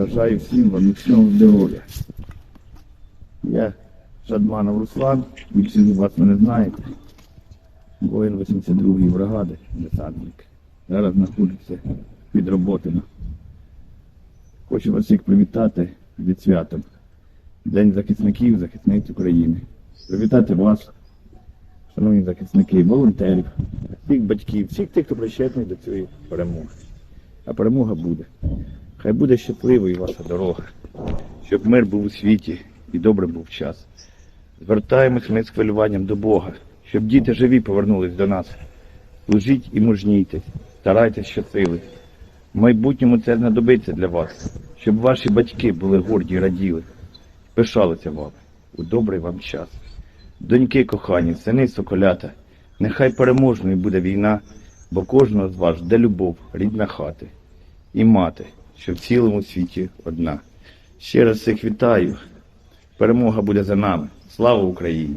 Бажаю всім вам міцного здоров'я. Я Шадманов Руслан, з вас мене знаєте. Воїн 82-ї бригади, десантник. Зараз знаходжуся під Роботино. Хочу вас всіх привітати від святом. День захисників, захисниць України. Привітати вас, шановні захисники, волонтерів, всіх батьків, всіх тих, хто причетний до цієї перемоги. А перемога буде. Хай буде щасливою ваша дорога, щоб мир був у світі і добре був час. Звертаємось ми з хвилюванням до Бога, щоб діти живі повернулись до нас. Служіть і мужнійте, старайтесь щасливі. В майбутньому це знадобиться для вас, щоб ваші батьки були горді і раділи, пишалися вами у добрий вам час. Доньки кохані, сини соколята, нехай переможною буде війна, бо кожного з вас жде любов, рідна хати і мати, що в цілому світі одна. Ще раз всіх вітаю. Перемога буде за нами. Слава Україні!